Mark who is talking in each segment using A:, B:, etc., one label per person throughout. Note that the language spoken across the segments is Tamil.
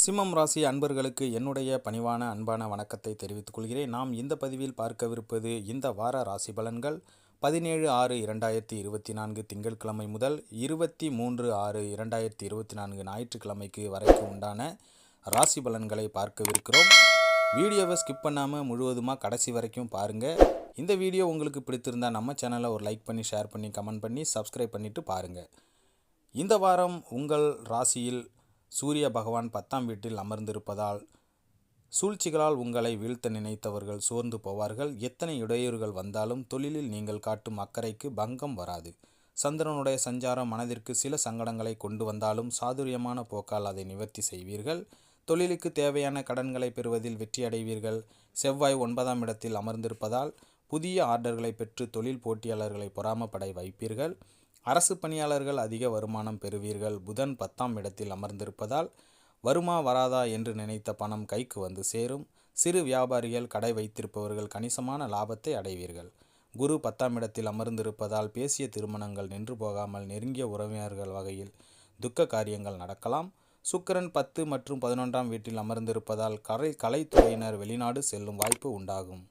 A: சிம்மம் ராசி அன்பர்களுக்கு என்னுடைய பணிவான அன்பான வணக்கத்தை தெரிவித்துக் கொள்கிறேன். நாம் இந்த பதிவில் பார்க்கவிருப்பது இந்த வார ராசி பலன்கள் பதினேழு ஆறு இரண்டாயிரத்தி இருபத்தி நான்கு திங்கட்கிழமை முதல் இருபத்தி மூன்று ஆறு இரண்டாயிரத்தி இருபத்தி நான்கு ஞாயிற்றுக்கிழமைக்கு வரைக்கும் உண்டான ராசி பலன்களை பார்க்கவிருக்கிறோம். வீடியோவை ஸ்கிப் பண்ணாமல் முழுவதுமாக கடைசி வரைக்கும் பாருங்கள் இந்த வீடியோ உங்களுக்கு பிடித்திருந்தா நம்ம சேனலை ஒரு லைக் பண்ணி ஷேர் பண்ணி கமெண்ட் பண்ணி சப்ஸ்கிரைப் பண்ணிவிட்டு பாருங்கள் இந்த வாரம் உங்கள் ராசியில் சூரிய பகவான் பத்தாம் வீட்டில் அமர்ந்திருப்பதால் சூழ்ச்சிகளால் உங்களை வீழ்த்த நினைத்தவர்கள் சோர்ந்து போவார்கள். எத்தனை இடையூறுகள் வந்தாலும் தொழிலில் நீங்கள் காட்டும் அக்கறைக்கு பங்கம் வராது. சந்திரனுடைய சஞ்சாரம் மனதிற்கு சில சங்கடங்களை கொண்டு வந்தாலும் சாதுரியமான போக்கால் அதை நிவர்த்தி செய்வீர்கள். தொழிலுக்கு தேவையான கடன்களை பெறுவதில் வெற்றி அடைவீர்கள் செவ்வாய் ஒன்பதாம் இடத்தில் அமர்ந்திருப்பதால் புதிய ஆர்டர்களை பெற்று தொழில் போட்டியாளர்களை பொறாமப்படை வைப்பீர்கள். அரசு பணியாளர்கள் அதிக வருமானம் பெறுவீர்கள். புதன் பத்தாம் இடத்தில் அமர்ந்திருப்பதால் வருமா வராதா என்று நினைத்த பணம் கைக்கு வந்து சேரும். சிறு வியாபாரிகள் கடை வைத்திருப்பவர்கள் கணிசமான லாபத்தை அடைவீர்கள். குரு பத்தாம் இடத்தில் அமர்ந்திருப்பதால் பேசிய திருமணங்கள் நின்று போகாமல் நெருங்கிய உறவினர்கள் வகையில் துக்க காரியங்கள் நடக்கலாம். சுக்கரன் பத்து மற்றும் பதினொன்றாம் வீட்டில் அமர்ந்திருப்பதால் கலை கலைத்துறையினர் வெளிநாடு செல்லும் வாய்ப்பு உண்டாகும்.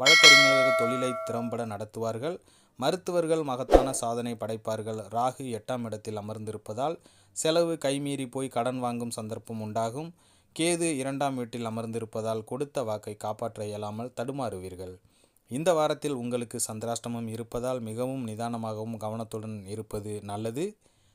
A: வழக்கறிஞர்கள் தொழிலை திறம்பட நடத்துவார்கள். மருத்துவர்கள் மகத்தான சாதனை படைப்பார்கள். ராகு எட்டாம் இடத்தில் அமர்ந்திருப்பதால் செலவு கைமீறி போய் கடன் வாங்கும் சந்தர்ப்பம் உண்டாகும். கேது இரண்டாம் வீட்டில் அமர்ந்திருப்பதால் கொடுத்த வாக்கை காப்பாற்ற இயலாமல் தடுமாறுவீர்கள். இந்த வாரத்தில் உங்களுக்கு சந்திராஷ்டமம் இருப்பதால் மிகவும் நிதானமாகவும் கவனத்துடன் இருப்பது நல்லது.